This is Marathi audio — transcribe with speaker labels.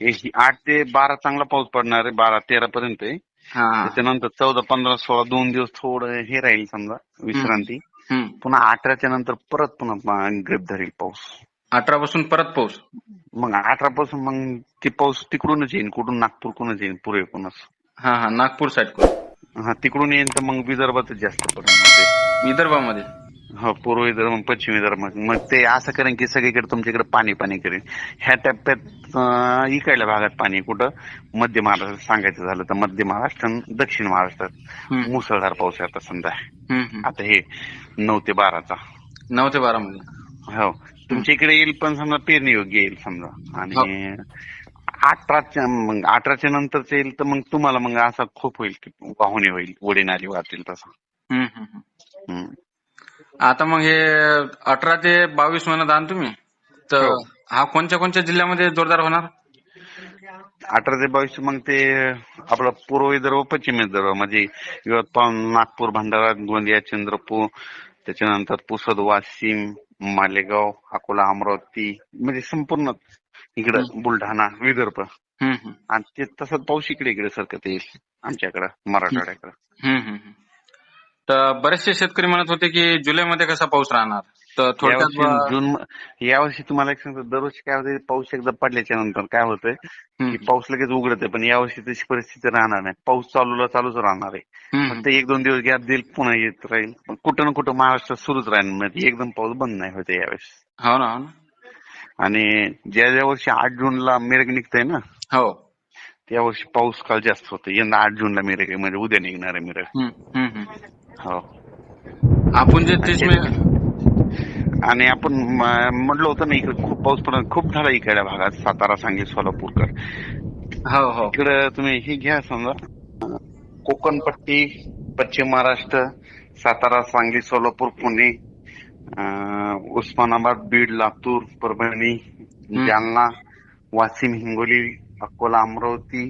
Speaker 1: हे आठ ते बारा चांगला पाऊस पडणार आहे बारा तेरा पर्यंत आहे.
Speaker 2: हा.
Speaker 1: त्याच्यानंतर चौदा पंधरा सोळा दोन दिवस थोडं हे राहील समजा विश्रांती.
Speaker 2: हम्म.
Speaker 1: पुन्हा अठराच्या नंतर परत पुन्हा ग्रेप धरेल पाऊस.
Speaker 2: अठरा पासून परत पाऊस?
Speaker 1: मग अठरा पासून मग ते पाऊस तिकडूनच येईल कुठून नागपूरकडूनच येईल पूर्वेकडूनच
Speaker 2: हा हा नागपूर साईड
Speaker 1: हा तिकडून येईल तर मग विदर्भातच जास्त पडेल
Speaker 2: विदर्भामध्ये?
Speaker 1: हो पूर्व विदर्भ मग पश्चिम विदर्भ मग ते असं करेन की सगळीकडे तुमच्याकडे पाणी पाणी करेन. ह्या टप्प्यात इकडल्या भागात पाणी कुठं? मध्य महाराष्ट्र सांगायचं झालं तर मध्य महाराष्ट्र दक्षिण महाराष्ट्रात. मुसळधार पाऊस आहे आता समजा. आता हे नऊ ते बाराचा.
Speaker 2: नऊ ते बारा मध्ये
Speaker 1: हो. तुमच्या इकडे येईल पण समजा पेरणी योग्य येईल समजा. आणि अठराच्या मग अठराच्या नंतरच येईल तर मग तुम्हाला मग असा खूप होईल की वाहुणे होईल नाली वाहतील तसा
Speaker 2: हम्म, हम्म, हम्म.
Speaker 1: हम्म.
Speaker 2: आता मग हे अठरा ते बावीस म्हणत आहात तुम्ही तर
Speaker 1: हो.
Speaker 2: हा कोणत्या कोणत्या जिल्ह्यामध्ये जोरदार होणार
Speaker 1: अठरा ते बावीस मग ते आपलं पूर्व विदर्भ पश्चिम विदर्भ म्हणजे यवतमाळ नागपूर भंडारा गोंदिया चंद्रपूर त्याच्यानंतर पुसद वाशिम मालेगाव अकोला अमरावती म्हणजे संपूर्ण इकडं बुलढाणा विदर्भ
Speaker 2: हम्म, हम्म.
Speaker 1: आणि ते तसंच पाऊस इकडे इकडे सरकत येईल आमच्याकडं मराठवाड्याकडं
Speaker 2: हम्म, हम्म, हम्म. तर बरेचसे शेतकरी म्हणत होते की जुलैमध्ये कसा पाऊस राहणार? तर थोडक्यात
Speaker 1: यावर्षी जून यावर्षी तुम्हाला एक सांगतो दरवर्षी काय होतं पाऊस एकदा पडल्याच्या नंतर काय होतंय
Speaker 2: हम्म,
Speaker 1: की पाऊस लगेच उघडते पण यावर्षी तशी परिस्थिती राहणार नाही. पाऊस चालूला चालूच राहणार आहे.
Speaker 2: हम्म,
Speaker 1: फक्त एक दोन दिवस गॅप देईल पुन्हा येत राहील. पण कुठं ना कुठं महाराष्ट्रात सुरूच राहील म्हणजे एकदम पाऊस बंद नाही होते यावेळेस
Speaker 2: हो ना हो ना.
Speaker 1: आणि ज्या ज्या वर्षी आठ जूनला मिरग निघतंय ना
Speaker 2: हो.
Speaker 1: त्या वर्षी पाऊस काल जास्त होतो. यंदा आठ जूनला मिरग आहे म्हणजे उद्या निघणार आहे मिरग.
Speaker 2: हम्म, हम्म, हम्म.
Speaker 1: हो.
Speaker 2: आपण जे तीस मे
Speaker 1: आणि आपण म्हटलं होतं ना इकडे खूप पाऊस पडत खूप झाला इकडल्या भागात सातारा सांगली सोलापूरकर.
Speaker 2: हो हो.
Speaker 1: इकडे तुम्ही हे घ्या समजा. कोकण पट्टी पश्चिम महाराष्ट्र सातारा सांगली सोलापूर पुणे उस्मानाबाद बीड लातूर परभणी जालना वाशिम हिंगोली अकोला अमरावती